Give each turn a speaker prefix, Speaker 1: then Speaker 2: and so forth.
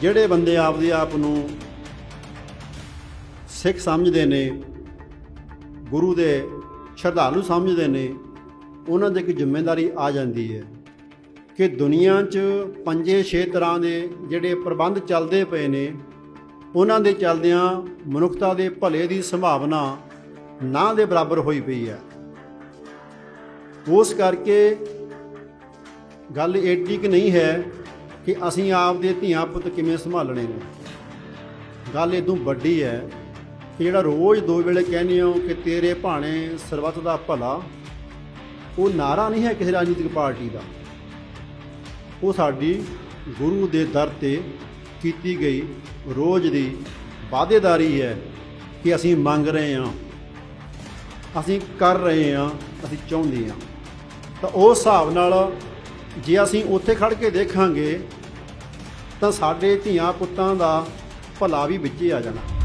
Speaker 1: ਜਿਹੜੇ ਬੰਦੇ ਆਪਦੇ ਆਪ ਨੂੰ ਸਿੱਖ ਸਮਝਦੇ ਨੇ, ਗੁਰੂ ਦੇ ਸ਼ਰਧਾਲੂ ਸਮਝਦੇ ਨੇ, ਉਹਨਾਂ ਦੀ ਇੱਕ ਜ਼ਿੰਮੇਵਾਰੀ ਆ ਜਾਂਦੀ ਹੈ ਕਿ ਦੁਨੀਆ 'ਚ ਪੰਜੇ ਛੇ ਤਰ੍ਹਾਂ ਦੇ ਜਿਹੜੇ ਪ੍ਰਬੰਧ ਚੱਲਦੇ ਪਏ ਨੇ, ਉਹਨਾਂ ਦੇ ਚੱਲਦਿਆਂ ਮਨੁੱਖਤਾ ਦੇ ਭਲੇ ਦੀ ਸੰਭਾਵਨਾ ਨਾ ਦੇ ਬਰਾਬਰ ਹੋਈ ਪਈ ਹੈ। ਉਸ ਕਰਕੇ ਗੱਲ ਏਡੀ ਕਿ ਨਹੀਂ ਹੈ ਕਿ ਅਸੀਂ ਆਪਦੇ ਧੀਆਂ ਪੁੱਤ ਕਿਵੇਂ ਸੰਭਾਲਣੇ ਨੇ? ਗੱਲ ਇਦੋਂ ਵੱਡੀ ਹੈ ਕਿ ਜਿਹੜਾ ਰੋਜ਼ ਦੋ ਵੇਲੇ ਕਹਿੰਦੇ ਹੋ ਕਿ ਤੇਰੇ ਭਾਣੇ ਸਰਬੱਤ ਦਾ ਭਲਾ, ਉਹ ਨਾਰਾ ਨਹੀਂ ਹੈ ਕਿਸੇ ਰਾਜਨੀਤਿਕ ਪਾਰਟੀ ਦਾ। ਉਹ ਸਾਡੀ ਗੁਰੂ ਦੇ ਦਰ ਤੇ ਕੀਤੀ ਗਈ ਰੋਜ਼ ਦੀ ਵਾਅਦੇਦਾਰੀ ਹੈ ਕਿ ਅਸੀਂ ਮੰਗ ਰਹੇ ਹਾਂ, ਅਸੀਂ ਕਰ ਰਹੇ ਹਾਂ, ਅਸੀਂ ਚਾਹੁੰਦੇ ਹਾਂ। ਤਾਂ ਉਸ ਹਿਸਾਬ ਨਾਲ ਜੇ ਅਸੀਂ ਉੱਥੇ ਖੜ ਕੇ ਦੇਖਾਂਗੇ ਤਾਂ ਸਾਡੇ ਧੀਆਂ ਪੁੱਤਾਂ ਦਾ ਭਲਾ ਵੀ ਵਿੱਚੇ ਆ ਜਾਣਾ।